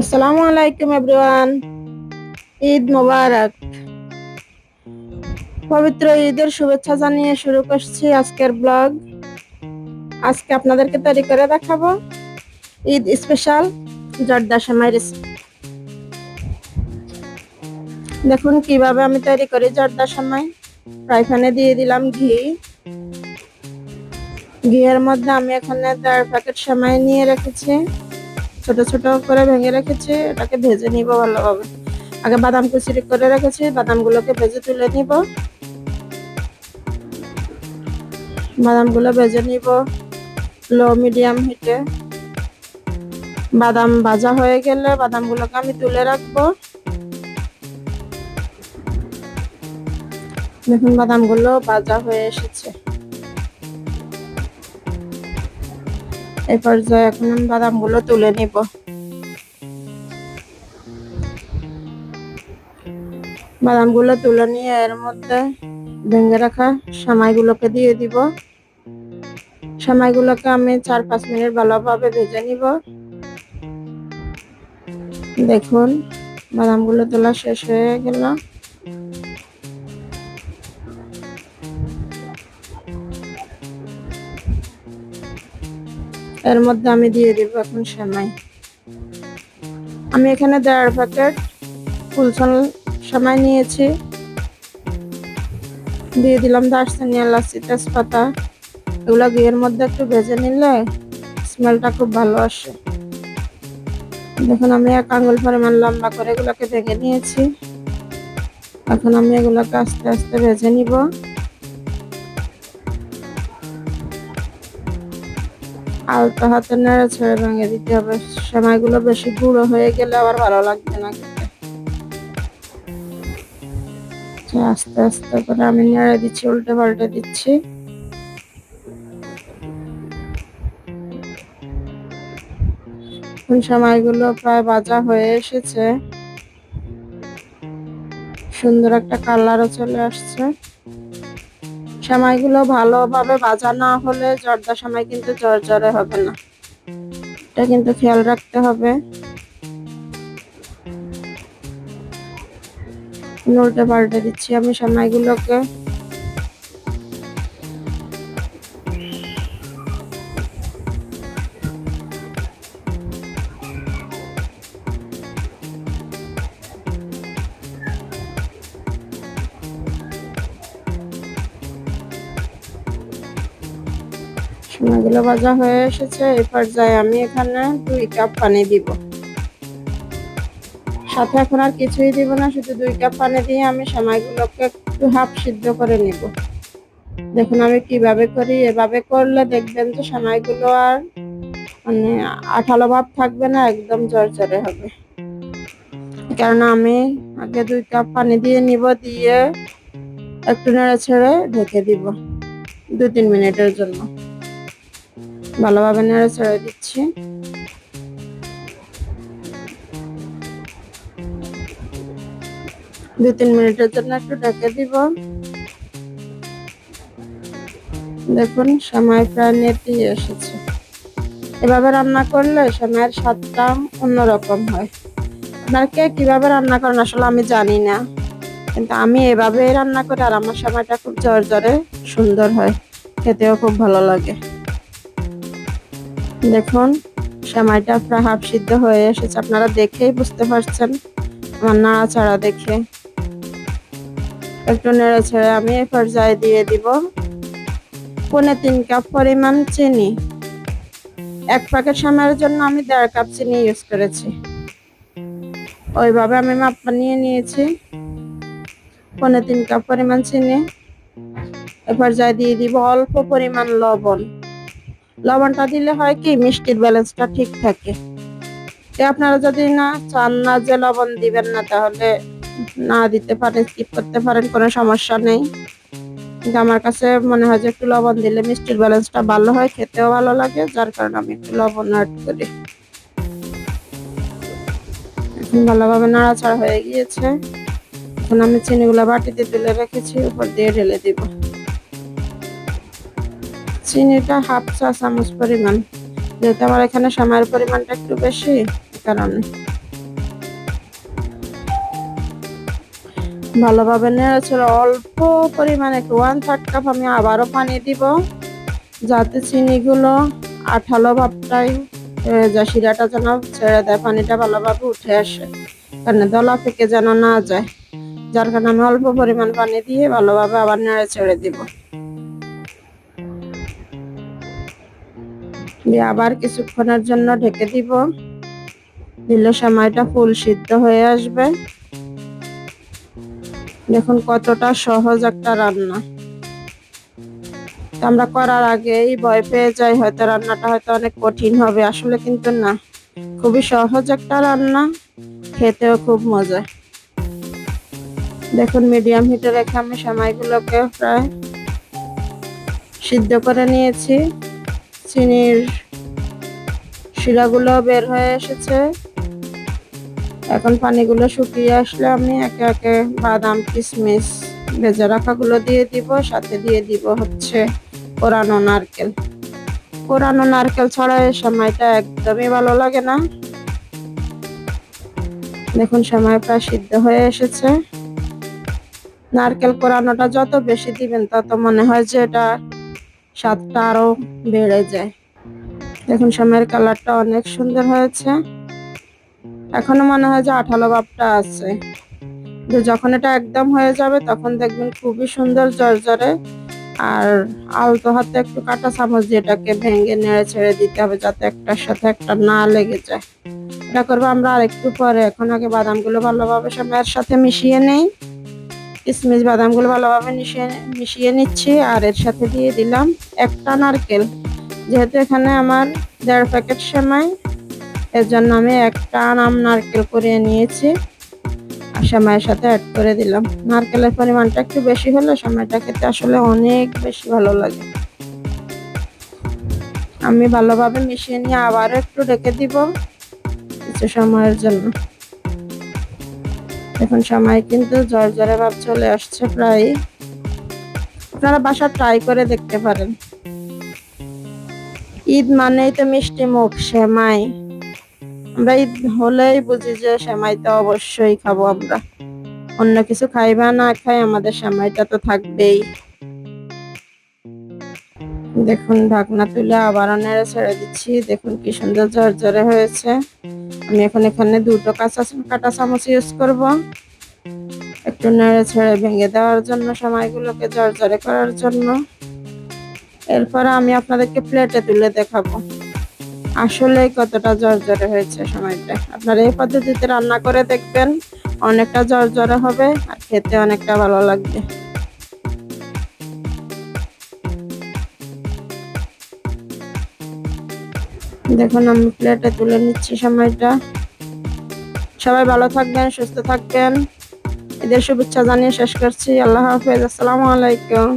আসসালামু আলাইকুম এভরিওয়ান। ঈদ মোবারক। পবিত্র ঈদের শুভেচ্ছা জানিয়ে শুরু করছি আজকের ব্লগ। আজকে আপনাদেরকে তৈরি করে দেখাবো ঈদ স্পেশাল জর্দা সেমাই রেসিপি দেখুন, কীভাবে আমি তৈরি করি জর্দা সেমাই। ফ্রাই প্যানে দিয়ে দিলাম ঘি। ঘিয়ের মধ্যে আমি এখানে দেড় প্যাকেট সেমাই নিয়ে রেখেছি। ছোট ছোট করে ভেঙে রেখেছি, এটাকে ভেজে নিব ভালোভাবে। আগে বাদাম কুচি করে রেখেছি, বাদামগুলোকে ভেজে তুলে নিব। বাদামগুলো ভেজে নিব লো মিডিয়াম হিটে। বাদাম ভাজা হয়ে গেলে বাদামগুলোকে আমি তুলে রাখব। দেখুন বাদামগুলো ভাজা হয়ে এসেছে। এই পর্যায়ে এখন বাদামগুলো তুলে নিব। বাদামগুলো তুলে নিয়ে এর মধ্যে ভেঙে রাখা সামাইগুলোকে দিয়ে দিব। সামাইগুলোকে আমি চার পাঁচ মিনিট ভালোভাবে ভেজে নিব। দেখুন, বাদামগুলো তোলা শেষ হয়ে গেল। এর মধ্যে আমি দিয়ে দিব এখন সেমাই। আমি এখানে দেড় প্যাকেট ফুলসল সেমাই নিয়েছি। দিয়ে দিলাম দারচিনি, এলাচি, তেজপাতা। এগুলো ঘিয়ের মধ্যে একটু ভেজে নিলে স্মেলটা খুব ভালো আসে। দেখুন, আমি এক আঙুল পরিমাণ লম্বা করে এগুলোকে ভেঙে নিয়েছি। এখন আমি এগুলোকে আস্তে আস্তে ভেজে নিব। আলতো হাতে নেড়ে ছেড়ে ভেঙে দিতে হবে। সেমাইগুলো বেশি গুঁড়ো হয়ে গেলে আবার ভালো লাগবে না। আচ্ছা, আস্তে আস্তে করে আমি নেড়ে দিচ্ছি উল্টে পাল্টে দিচ্ছি। সময়গুলো প্রায় বাজা হয়ে এসেছে। সুন্দর একটা কালারও চলে আসছে। সেমাইগুলো ভালোভাবে বাজা না হলে জর্দা সময় কিন্তু জর্জরে হবে না। এটা কিন্তু খেয়াল রাখতে হবে। উল্টে পাল্টে দিচ্ছি আমি সেমাইগুলোকে সোনাগুলো ভাজা হয়ে এসেছে। এই পর্যায়ে আমি এখানে দুই কাপ পানি দিব। সাথে এখন আর কিছুই দিব না, শুধু দুই কাপ পানি দিয়ে আমি সময়গুলোকে একটু হাফ সিদ্ধ করে নিব। দেখুন আমি কীভাবে করি। এভাবে করলে দেখবেন যে সময়গুলো আর মানে আঠালো ভাব থাকবে না, একদম জর্জরে হবে। কারণ আমি আগে দুই কাপ পানি দিয়ে নিব, দিয়ে একটু নেড়ে ছেড়ে ঢেকে দিব। দু তিন মিনিটের জন্য। ভালোভাবে নেড়ে ছেড়ে দিচ্ছি। দু তিন মিনিটের জন্য একটু ঢেকে দিব। দেখুন, সময় প্রায় নেতি এসেছে। এভাবে রান্না করলে সময়ের স্বাদটা অন্যরকম হয়। আপনার কে কীভাবে রান্না করেন আসলে আমি জানি না। কিন্তু আমি এভাবে রান্না করি আর আমার সময়টা খুব জ্বর জ্বরে সুন্দর হয়। খেতেও খুব ভালো লাগে। দেখুন, সেমাইটা প্রায় হাফ সিদ্ধ হয়ে এসেছে। আপনারা দেখেই বুঝতে পারছেন, আমার নাড়াচাড়া দেখে। একটু নেড়ে ছেড়ে আমি এই পর্যায়ে দিয়ে দিব পনে তিন কাপ পরিমাণ চিনি। এক প্যাকেট সামের জন্য আমি দেড় কাপ চিনি ইউজ করেছি। ওইভাবে আমি মাপ নিয়ে নিয়েছি। পনে তিন কাপ পরিমাণ চিনি। এ পর্যায়ে দিয়ে দিব অল্প পরিমাণ লবণ। লবণটা দিলে হয় কি, মিষ্টির ব্যালেন্সটা ঠিক থাকে। আপনারা যদি না চান না যে লবণ দিবেন না, তাহলে না দিতে পারেন স্কিপ করতে পারেন, কোনো সমস্যা নেই। কিন্তু আমার কাছে মনে হয় যে একটু লবণ দিলে মিষ্টির ব্যালেন্সটা ভালো হয়, খেতেও ভালো লাগে, যার কারণে আমি একটু লবণ অ্যাড করি। ভালোভাবে নাড়াচাড়া হয়ে গিয়েছে। এখন আমি চিনিগুলো বাটিতে তুলে রেখেছি, উপর দিয়ে ঢেলে দিব। চিনিটা হাফ চা চামচ পরিমাণ। যেহেতু আমার এখানে সময়ের পরিমাণটা একটু বেশি কারণে। ভালোভাবে নেড়েছিল অল্প পরিমাণে ওয়ান থার্ড কাপ আমি আবারও পানি দিব, যাতে চিনিগুলো আঠালো ভাবটাই যা শিরাটা যেন ছেড়ে দেয়, পানিটা ভালোভাবে উঠে আসে কারণ দলা থেকে যেন না যায়। যার কারণে আমি অল্প পরিমাণ পানি দিয়ে ভালোভাবে আবার নেড়ে ছেড়ে দিব। দিয়ে আবার কিছুক্ষণের জন্য ঢেকে দিব। দিলে সময়টা ফুল সিদ্ধ হয়ে আসবে। দেখুন কতটা সহজ একটা রান্না। আমরা করার আগেই ভয় পেয়ে যাই, হয়তো রান্নাটা হয়তো অনেক কঠিন হবে। আসলে কিন্তু না, খুবই সহজ একটা রান্না, খেতেও খুব মজা। দেখুন মিডিয়াম হিটে রেখে আমি সময়গুলোকে প্রায় সিদ্ধ করে নিয়েছি। চিনির শিলাগুলো বের হয়ে এসেছে। এখন পানিগুলো শুকিয়ে আসলে আমি একে একে বাদাম কিশমিশ ভেজে রাখাগুলো দিয়ে দিব, সাথে দিয়ে দিব হচ্ছে কোরানো নারকেল। কোরানো নারকেল ছাড়া এই সময়টা একদমই ভালো লাগে না। দেখুন, সময় প্রায় সিদ্ধ হয়ে এসেছে। নারকেল কোরানোটা যত বেশি দিবেন, তত মনে হয় যে এটা স্বাদটা আরও বেড়ে যায়। দেখুন সময়ের কালারটা অনেক সুন্দর হয়েছে। এখনও মনে হয় যে আঠালো ভাবটা আছে। যখন এটা একদম হয়ে যাবে, তখন দেখবেন খুবই সুন্দর জর্জরে আর আলতো হাতে একটু কাটা চামচ দিয়ে এটাকে ভেঙে নেড়ে ছেড়ে দিতে হবে যাতে একটার সাথে একটা না লেগে যায়। এটা করব আমরা আর একটু পরে। এখন আগে বাদামগুলো ভালোভাবে সময়ের সাথে মিশিয়ে নেই। কিশমিশ বাদামগুলো ভালোভাবে মিশিয়ে মিশিয়ে নিচ্ছি আর এর সাথে দিয়ে দিলাম একটা নারকেল। যেহেতু এখানে আমার দেড় প্যাকেট সেমাই এর জন্য আমি একটা আম নারকেল করিয়ে নিয়েছি আর সেমাইয়ের সাথে অ্যাড করে দিলাম। নারকেলের পরিমাণটা একটু বেশি হলে সেমাইটা খেতে আসলে অনেক বেশি ভালো লাগে। আমি ভালোভাবে মিশিয়ে নিয়ে আবারও একটু রেখে দিব কিছু সময়ের জন্য। এখন সময় কিন্তু জ্বরে ভাব চলে আসছে প্রায়। আপনারা বাসা ট্রাই করে দেখতে পারেন। ঈদ মানেই তো মিষ্টি মুখ, সেমাই। আমরা ঈদ হলেই বুঝি যে সেমাইটা অবশ্যই খাব আমরা। অন্য কিছু খাইবা না খাই আমাদের সেমাইটা তো থাকবেই। দেখুন, ঢাকনা তুলে আবার ছেড়ে দিচ্ছি। দেখুন কি সুন্দর ঝরঝরে হয়েছে। এখন এখানে দুটো কাঁচা কাটা চামচ ইউজ করব। একটু নেড়ে ছেড়ে ভেঙে দেওয়ার জন্য, সময়গুলোকে ঝরঝরে করার জন্য। এরপরে আমি আপনাদেরকে প্লেটে তুলে দেখাবো। আসলে কতটা ঝরঝরে হয়েছে সময়টা। আপনারা এই পদ্ধতিতে রান্না করে দেখবেন, অনেকটা ঝরঝরে হবে আর খেতে অনেকটা ভালো লাগবে। দেখুন, আমি প্লেটে তুলে নিচ্ছি সময়টা। সবাই ভালো থাকবেন, সুস্থ থাকবেন। এদের শুভেচ্ছা জানিয়ে শেষ করছি। আল্লাহ হাফেজ। আসসালামু আলাইকুম।